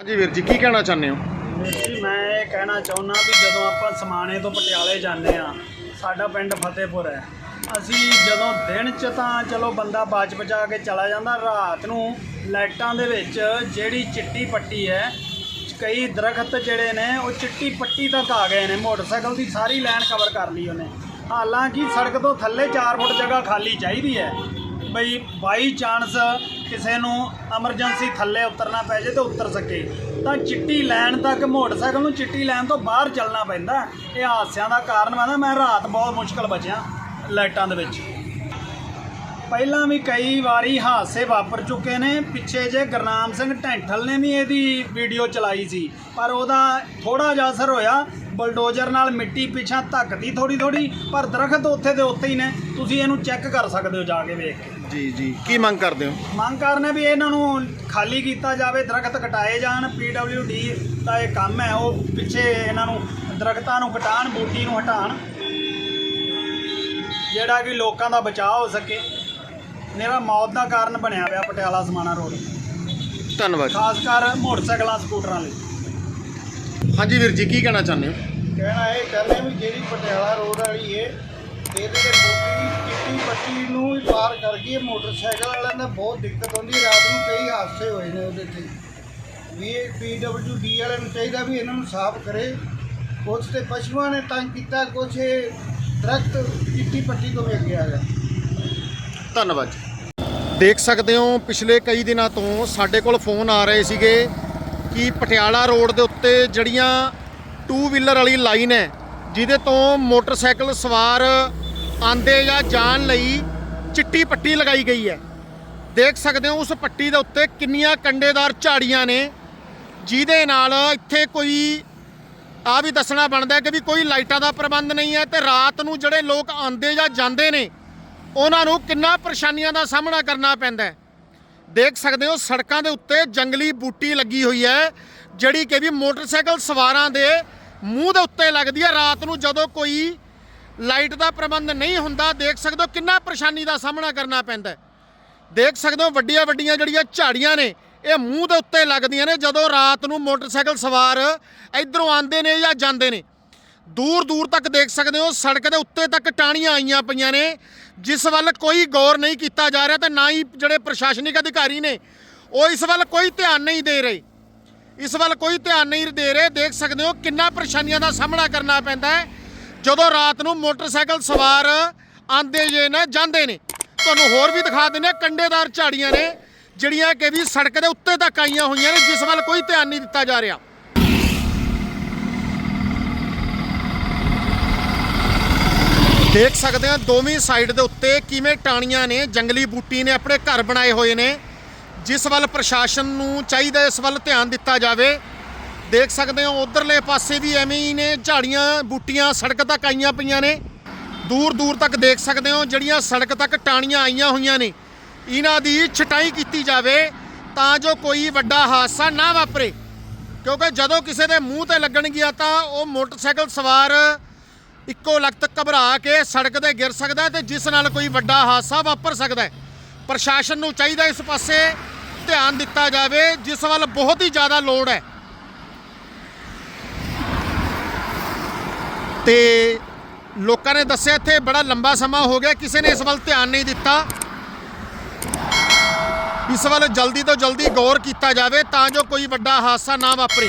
ਹਾਂਜੀ ਵੀਰ ਜੀ, ਕੀ ਕਹਿਣਾ ਚਾਹੁੰਦੇ ਹੋ? ਜੀ, ਮੈਂ ਇਹ ਕਹਿਣਾ ਚਾਹੁੰਦਾ ਵੀ ਜਦੋਂ ਆਪਾਂ ਸਮਾਣੇ ਤੋਂ ਪਟਿਆਲੇ ਜਾਂਦੇ ਆ ਸਾਡਾ ਪਿੰਡ ਫਤਿਹਪੁਰ ਹੈ। ਅਸੀਂ ਜਦੋਂ ਦਿਨ 'ਚ ਤਾਂ ਚਲੋ ਬੰਦਾ ਬਾਜ ਬਚਾ ਕੇ ਚਲਾ ਜਾਂਦਾ, ਰਾਤ ਨੂੰ ਲਾਈਟਾਂ ਦੇ ਵਿੱਚ ਜਿਹੜੀ ਚਿੱਟੀ ਪੱਟੀ ਹੈ, ਕਈ ਦਰਖਤ ਜਿਹੜੇ ਨੇ, ਉਹ ਚਿੱਟੀ ਪੱਟੀ ਤੱਕ ਆ ਗਏ ਨੇ, ਮੋਟਰਸਾਈਕਲ ਦੀ ਸਾਰੀ ਲਾਈਨ ਕਵਰ ਕਰ ਲਈ ਉਹਨੇ। ਹਾਲਾਂਕਿ ਸੜਕ ਤੋਂ ਥੱਲੇ 4 ਫੁੱਟ ਜਗ੍ਹਾ ਖਾਲੀ ਚਾਹੀਦੀ ਹੈ। ਬਈ ਬਾਈ ਚਾਂਸ ਕਿਸੇ ਨੂੰ ਐਮਰਜੈਂਸੀ ਥੱਲੇ ਉਤਰਨਾ ਪੈ ਜੇ ਤੇ ਉਤਰ ਸਕੇ। ਤਾਂ ਚਿੱਟੀ ਲਾਈਨ ਤੱਕ, ਮੋਟਰਸਾਈਕਲ ਨੂੰ ਚਿੱਟੀ ਲਾਈਨ ਤੋਂ ਬਾਹਰ ਚੱਲਣਾ ਪੈਂਦਾ। ਇਹ ਹਾਦਸਿਆਂ ਦਾ ਕਾਰਨ ਬਣਦਾ। ਮੈਂ ਰਾਤ ਬਹੁਤ ਮੁਸ਼ਕਲ ਬਚਿਆ ਲਾਈਟਾਂ ਦੇ ਵਿੱਚ। ਪਹਿਲਾਂ ਵੀ ਕਈ ਵਾਰੀ ਹਾਦਸੇ ਵਾਪਰ ਚੁੱਕੇ ਨੇ। ਪਿੱਛੇ ਜੇ ਗੁਰਨਾਮ ਸਿੰਘ ਢੈਂਠਲ ਨੇ ਵੀ ਇਹਦੀ ਵੀਡੀਓ ਚਲਾਈ ਸੀ। ਪਰ ਉਹਦਾ ਥੋੜਾ ਜਿਹਾ ਅਸਰ ਹੋਇਆ। ਬਲਡੋਜ਼ਰ ਨਾਲ ਮਿੱਟੀ ਪਿਛਾਂ ਧੱਕਦੀ ਥੋੜੀ ਥੋੜੀ ਪਰ ਦਰਖਤ ਉੱਥੇ ਦੇ ਉੱਥੇ ਹੀ ਨੇ। ਤੁਸੀਂ ਇਹਨੂੰ ਚੈੱਕ ਕਰ ਸਕਦੇ ਹੋ ਜਾ ਕੇ ਵੇਖ ਕੇ। ਜੀ ਜੀ। ਕੀ ਮੰਗ ਕਰਦੇ ਹੋ? ਮੰਗ ਕਰਨੇ ਵੀ ਇਹਨਾਂ ਨੂੰ ਖਾਲੀ ਕੀਤਾ ਜਾਵੇ ਦਰਖਤ ਕਟਾਏ ਜਾਣ। ਡੀ ਦਾ ਇਹ ਕੰਮ ਹੈ ਉਹ ਪਿੱਛੇ ਇਹਨਾਂ ਨੂੰ ਦਰਖਤਾਂ ਨੂੰ ਕਟਾਣ ਬੂਟੀ ਨੂੰ ਹਟਾਣ। ਜਿਹੜਾ ਕਿ ਲੋਕਾਂ ਦਾ ਬਚਾਅ ਹੋ ਸਕੇ। ਮੇਰਾ ਮੌਤ ਦਾ ਕਾਰਨ ਬਣਿਆ ਪਿਆ ਪਟਿਆਲਾ ਸਮਾਣਾ ਰੋਡ। ਧੰਨਵਾਦ। ਖਾਸ ਕਰ ਮੋਟਰਸਾਈਕਲਾਂ ਸਕੂਟਰਾਂ ਲਈ। ਹਾਂਜੀ ਵੀਰ ਜੀ ਕੀ ਕਹਿਣਾ ਚਾਹੁੰਦੇ ਹੋ? ਕਹਿਣਾ ਇਹ ਚਾਹੁੰਦੇ ਵੀ ਜਿਹੜੀ ਪਟਿਆਲਾ ਰੋਡ ਵਾਲੀ ਏ ਇਹਦੇ ਤੇ ਮੋਟੀ ਪੱਟੀ ਨੂੰ ਹੀ ਪਾਰ ਕਰ ਗਈ ਮੋਟਰਸਾਈਕਲ ਵਾਲਿਆਂ ਦਾ ਬਹੁਤ ਦਿੱਕਤ ਆਉਂਦੀ ਹੈ। ਰਾਤ ਨੂੰ ਕਈ ਹਾਦਸੇ ਹੋਏ ਨੇ ਉਹਦੇ ਤੇ। ਵੀ ਇਹ ਪੀਡਬਲਯੂਡੀ ਵਾਲਿਆਂ ਨੂੰ ਚਾਹੀਦਾ ਵੀ ਇਹਨਾਂ ਨੂੰ ਸਾਫ਼ ਕਰੇ। ਕੁਛ ਤੇ ਪਸ਼ੂਆਂ ਨੇ ਤੰਗ ਕੀਤਾ ਕੁਛ ਇਹ ਦਰਖਤ ਚਿੱਟੀ ਪੱਟੀ ਤੋਂ ਵੀ ਅੱਗੇ ਆ ਗਿਆ। ਧੰਨਵਾਦ ਦੇਖ ਸਕਦੇ ਹੋ, ਪਿਛਲੇ ਕਈ ਦਿਨਾਂ ਤੋਂ ਸਾਡੇ ਕੋਲ ਫੋਨ ਆ ਰਹੇ ਸੀਗੇ ਕਿ ਪਟਿਆਲਾ ਰੋਡ ਦੇ ਉੱਤੇ ਜਿਹੜੀਆਂ ਟੂ ਵੀਲਰ ਵਾਲੀ ਲਾਈਨ ਹੈ, ਜਿਹਦੇ ਤੋਂ ਮੋਟਰਸਾਈਕਲ ਸਵਾਰ ਆਂਦੇ ਜਾਂ ਜਾਣ ਲਈ ਚਿੱਟੀ ਪੱਟੀ ਲਗਾਈ ਗਈ ਹੈ। ਦੇਖ ਸਕਦੇ ਹੋ, ਉਸ ਪੱਟੀ ਦੇ ਉੱਤੇ ਕਿੰਨੀਆਂ ਕੰਡੇਦਾਰ ਝਾੜੀਆਂ ਨੇ, ਜਿਹਦੇ ਨਾਲ ਇੱਥੇ ਕੋਈ ਆ ਵੀ ਦੱਸਣਾ ਬਣਦਾ ਕਿ ਵੀ ਕੋਈ ਲਾਈਟਾਂ ਦਾ ਪ੍ਰਬੰਧ ਨਹੀਂ ਹੈ ਤੇ ਰਾਤ ਨੂੰ ਜਿਹੜੇ ਲੋਕ ਆਉਂਦੇ ਜਾਂ ਜਾਂਦੇ ਨੇ ਉਹਨਾਂ ਨੂੰ ਕਿੰਨਾ ਪਰੇਸ਼ਾਨੀਆਂ ਦਾ ਸਾਹਮਣਾ ਕਰਨਾ ਪੈਂਦਾ ਹੈ। ਦੇਖ ਸਕਦੇ ਹੋ, ਸੜਕਾਂ ਦੇ ਉੱਤੇ ਜੰਗਲੀ ਬੂਟੀ ਲੱਗੀ ਹੋਈ ਹੈ, ਜਿਹੜੀ ਕਿ ਵੀ ਮੋਟਰਸਾਈਕਲ ਸਵਾਰਾਂ ਦੇ ਮੂੰਹ ਦੇ ਉੱਤੇ ਲੱਗਦੀ ਹੈ। ਰਾਤ ਨੂੰ ਜਦੋਂ ਕੋਈ ਲਾਈਟ ਦਾ ਪ੍ਰਬੰਧ ਨਹੀਂ ਹੁੰਦਾ, ਦੇਖ ਸਕਦੇ ਹੋ ਕਿੰਨਾ ਪਰੇਸ਼ਾਨੀ ਦਾ ਸਾਹਮਣਾ ਕਰਨਾ ਪੈਂਦਾ ਦੇਖ ਸਕਦੇ ਹੋ ਵੱਡੀਆਂ ਵੱਡੀਆਂ ਜਿਹੜੀਆਂ ਝਾੜੀਆਂ ਨੇ, ਇਹ ਮੂੰਹ ਦੇ ਉੱਤੇ ਲੱਗਦੀਆਂ ਨੇ, ਜਦੋਂ ਰਾਤ ਨੂੰ ਮੋਟਰਸਾਈਕਲ ਸਵਾਰ ਇਧਰੋਂ ਆਉਂਦੇ ਨੇ ਜਾਂ ਜਾਂਦੇ ਨੇ। ਦੂਰ ਦੂਰ ਤੱਕ ਦੇਖ ਸਕਦੇ ਹੋ, ਸੜਕ ਦੇ ਉੱਤੇ ਤੱਕ ਟਾਣੀਆਂ ਆਈਆਂ ਪਈਆਂ ਨੇ। ਜਿਸ ਵੱਲ ਕੋਈ ਗੌਰ ਨਹੀਂ ਕੀਤਾ ਜਾ ਰਿਹਾ ਤੇ ਨਾ ਹੀ ਜਿਹੜੇ ਪ੍ਰਸ਼ਾਸਨਿਕ ਅਧਿਕਾਰੀ ਨੇ, ਉਹ ਇਸ ਵੱਲ ਕੋਈ ਧਿਆਨ ਨਹੀਂ ਦੇ ਰਹੇ। ਇਸ ਵੱਲ ਕੋਈ ਧਿਆਨ ਨਹੀਂ ਦੇ ਰਹੇ, ਦੇਖ ਸਕਦੇ ਹੋ ਕਿੰਨਾ ਪਰੇਸ਼ਾਨੀਆਂ ਦਾ ਸਾਹਮਣਾ ਕਰਨਾ ਪੈਂਦਾ ਹੈ। ਜਦੋਂ ਰਾਤ ਨੂੰ ਮੋਟਰਸਾਈਕਲ ਸਵਾਰ ਆਂਦੇ ਜੇ ਨੇ, ਜਾਂਦੇ ਨੇ। ਤੁਹਾਨੂੰ ਹੋਰ ਵੀ ਦਿਖਾ ਦਿੰਦੇ ਹਾਂ ਕੰਡੇਦਾਰ ਝਾੜੀਆਂ ਨੇ, ਜਿਹੜੀਆਂ ਕਿ ਵੀ ਸੜਕ ਦੇ ਉੱਤੇ ਤੱਕ ਆਈਆਂ ਹੋਈਆਂ ਨੇ, ਜਿਸ ਵੱਲ ਕੋਈ ਧਿਆਨ ਨਹੀਂ ਦਿੱਤਾ ਜਾ ਰਿਹਾ। ਦੇਖ ਸਕਦੇ ਆ ਦੋਵੇਂ ਸਾਈਡ ਦੇ ਉੱਤੇ ਕਿਵੇਂ ਟਾਣੀਆਂ ਨੇ, ਜੰਗਲੀ ਬੂਟੀ ਨੇ ਆਪਣੇ ਘਰ ਬਣਾਏ ਹੋਏ ਨੇ। ਜਿਸ ਵੱਲ ਪ੍ਰਸ਼ਾਸਨ ਨੂੰ ਚਾਹੀਦਾ, ਇਸ ਵੱਲ ਧਿਆਨ ਦਿੱਤਾ ਜਾਵੇ। ਦੇਖ ਸਕਦੇ ਹੋ ਉਧਰਲੇ ਪਾਸੇ ਵੀ ਐਵੇਂ ਹੀ ਨੇ, ਝਾੜੀਆਂ, ਬੂਟੀਆਂ, ਸੜਕ ਤੱਕ ਆਈਆਂ ਪਈਆਂ ਨੇ। ਦੂਰ ਦੂਰ ਤੱਕ ਦੇਖ ਸਕਦੇ ਹੋ ਜਿਹੜੀਆਂ ਸੜਕ ਤੱਕ ਟਾਣੀਆਂ ਆਈਆਂ ਹੋਈਆਂ ਨੇ। ਇਹਨਾਂ ਦੀ ਛਟਾਈ ਕੀਤੀ ਜਾਵੇ ਤਾਂ ਜੋ ਕੋਈ ਵੱਡਾ ਹਾਦਸਾ ਨਾ ਵਾਪਰੇ। ਕਿਉਂਕਿ ਜਦੋਂ ਕਿਸੇ ਦੇ ਮੂੰਹ ਤੇ ਲੱਗਣਗੀਆਂ ਤਾਂ ਉਹ ਮੋਟਰਸਾਈਕਲ ਸਵਾਰ ਇੱਕੋ ਲਖਤ ਘਬਰਾ ਕੇ ਸੜਕ ਤੇ ਗਿਰ ਸਕਦਾ ਹੈ ਤੇ ਜਿਸ ਨਾਲ ਕੋਈ ਵੱਡਾ ਹਾਦਸਾ ਵਾਪਰ ਸਕਦਾ ਹੈ। ਪ੍ਰਸ਼ਾਸਨ ਨੂੰ ਚਾਹੀਦਾ ਇਸ ਪਾਸੇ ਧਿਆਨ ਦਿੱਤਾ ਜਾਵੇ, ਜਿਸ ਵੱਲ ਬਹੁਤ ਹੀ ਜ਼ਿਆਦਾ ਲੋੜ ਹੈ। ਤੇ ਲੋਕਾਂ ਨੇ ਦੱਸਿਆ ਇੱਥੇ ਬੜਾ ਲੰਬਾ ਸਮਾਂ ਹੋ ਗਿਆ, ਕਿਸੇ ਨੇ ਇਸ ਵੱਲ ਧਿਆਨ ਨਹੀਂ ਦਿੱਤਾ। ਇਸ ਵੱਲ ਜਲਦੀ ਤੋਂ ਜਲਦੀ ਗੌਰ ਕੀਤਾ ਜਾਵੇ ਤਾਂ ਜੋ ਕੋਈ ਵੱਡਾ ਹਾਦਸਾ ਨਾ ਵਾਪਰੇ।